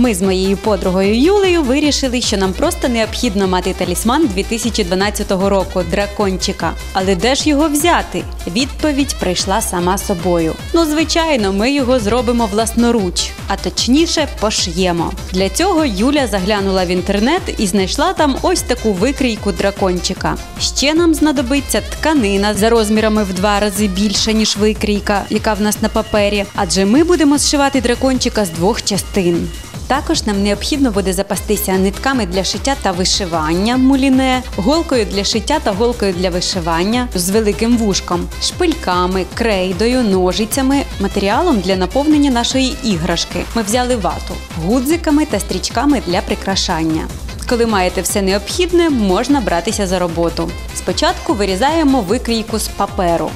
Ми з моєю подругою Юлею вирішили, що нам просто необхідно мати талісман 2012 року дракончика. Але де ж його взяти? Відповідь прийшла сама собою. Ну, звичайно, ми його зробимо власноруч, а точніше пошиємо. Для цього Юля заглянула в інтернет і знайшла там ось таку викрійку дракончика. Ще нам знадобиться тканина за розмірами в два рази більша, ніж викрійка, яка в нас на папері, адже ми будемо зшивати дракончика з двох частин. Також нам необхідно буде запастися нитками для шиття та вишивання муліне, голкою для шиття та голкою для вишивання з великим вушком, шпильками, крейдою, ножицями, матеріалом для наповнення нашої іграшки. Ми взяли вату, гудзиками та стрічками для прикрашання. Коли маєте все необхідне, можна братися за роботу. Спочатку вирізаємо викрійку з паперу.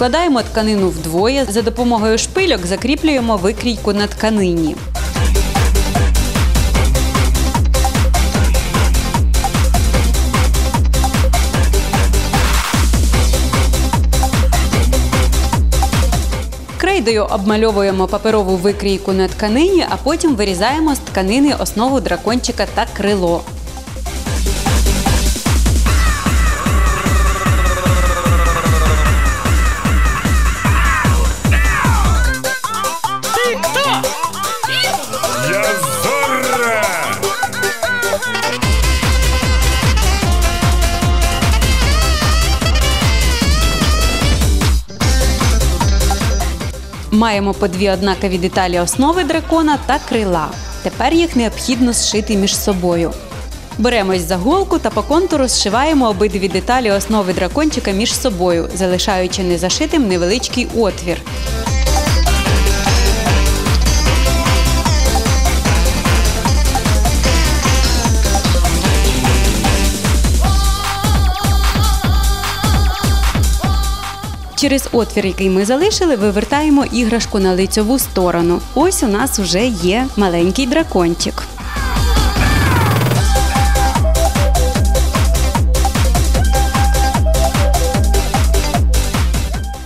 Складаємо тканину вдвоє. За допомогою шпильок закріплюємо викрійку на тканині. Крейдою обмальовуємо паперову викрійку на тканині, а потім вирізаємо з тканини основу дракончика та крило. Маємо по дві однакові деталі основи дракона та крила. Тепер їх необхідно зшити між собою. Беремось за голку та по контуру зшиваємо обидві деталі основи дракончика між собою, залишаючи незашитим невеличкий отвір. Через отвір, який ми залишили, вивертаємо іграшку на лицьову сторону. Ось у нас вже є маленький дракончик.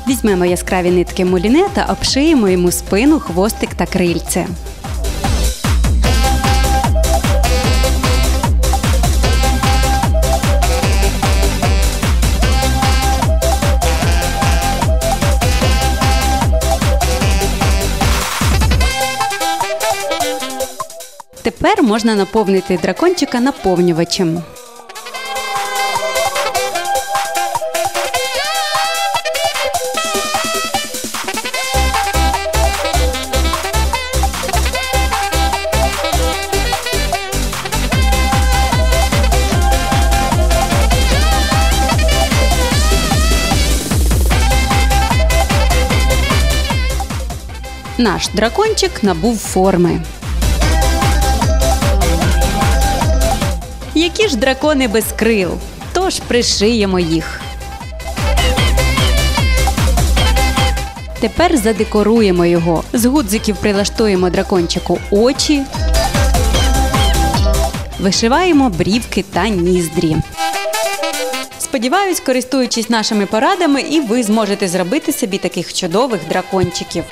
Візьмемо яскраві нитки муліне та обшиємо йому спину, хвостик та крильце. Тепер можна наповнити дракончика наповнювачем. Наш дракончик набув форми. Які ж дракони без крил? Тож пришиємо їх. Тепер задекоруємо його. З гудзиків прилаштуємо дракончику очі, вишиваємо брівки та ніздрі. Сподіваюсь, користуючись нашими порадами, і ви зможете зробити собі таких чудових дракончиків.